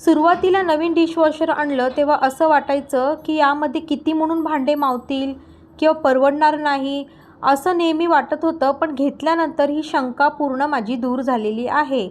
सुरुवातीला नवीन डिशवॉशर आणलं तेव्हा असं वाटायचं की यामध्ये किती म्हणून भांडे मावतील किंवा परवडणार नाही असं नेहमी वाटत होतं पण घेतल्यानंतर ही शंका पूर्ण माझी दूर झालेली आहे.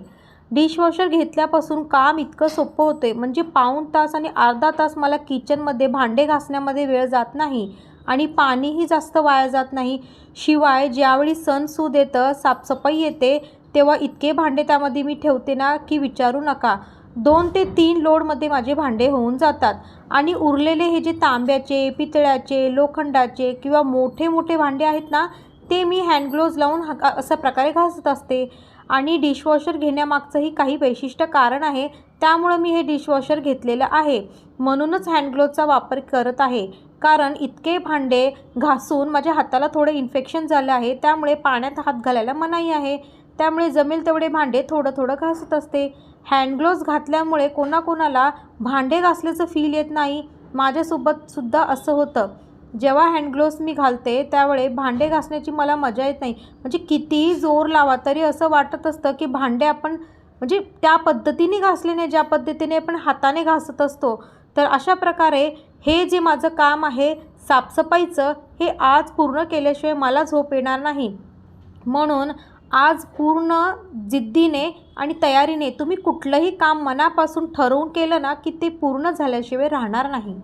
डिशवॉशर घेतल्यापासून काम इतकं सोपं होते म्हणजे पाऊण तास आणि अर्धा तास मला किचनमध्ये भांडे घासण्यामध्ये वेळ जात नाही आणि पाणीही जास्त वाया जात नाही. शिवाय ज्यावेळी सणसूद येतं साफसफाई येते तेव्हा इतके भांडे त्यामध्ये मी ठेवते ना की विचारू नका. दोन ते तीन लोडमध्ये माझे भांडे होऊन जातात आणि उरलेले हे जे तांब्याचे पितळ्याचे लोखंडाचे किंवा मोठे मोठे भांडे आहेत ना ते मी हँडग्लोव्ज लावून हा अशा प्रकारे घासत असते. आणि डिशवॉशर घेण्यामागचंही काही वैशिष्ट्य कारण आहे त्यामुळं मी हे डिशवॉशर घेतलेलं आहे. म्हणूनच हँडग्लोवचा वापर करत आहे. कारण इतके भांडे घासून माझ्या हाताला थोडं इन्फेक्शन झालं आहे त्यामुळे पाण्यात हात घालायला मनाई आहे. त्यामुळे जमेल तेवढे भांडे थोडं थोडं घासत असते. हँडग्लोव्ज घातल्यामुळे कोणाकोणाला भांडे घासल्याचं फील येत नाही. माझ्यासोबत सुद्धा असं होतं. जेव्हा हँडग्लोव्स मी घालते त्यावेळे भांडे घासण्याची मला मजा येत नाही. म्हणजे कितीही जोर लावा तरी असं वाटत असतं की भांडे आपण म्हणजे त्या पद्धतीने घासले नाही ज्या पद्धतीने आपण हाताने घासत असतो. तर अशा प्रकारे हे जे माझं काम आहे साफसफाईचं हे आज पूर्ण केल्याशिवाय मला झोप येणार नाही. म्हणून आज पूर्ण जिद्दीने आणि तयारीने तुम्ही कुठलंही काम मनापासून ठरवून केलं ना की ते पूर्ण झाल्याशिवाय राहणार नाही.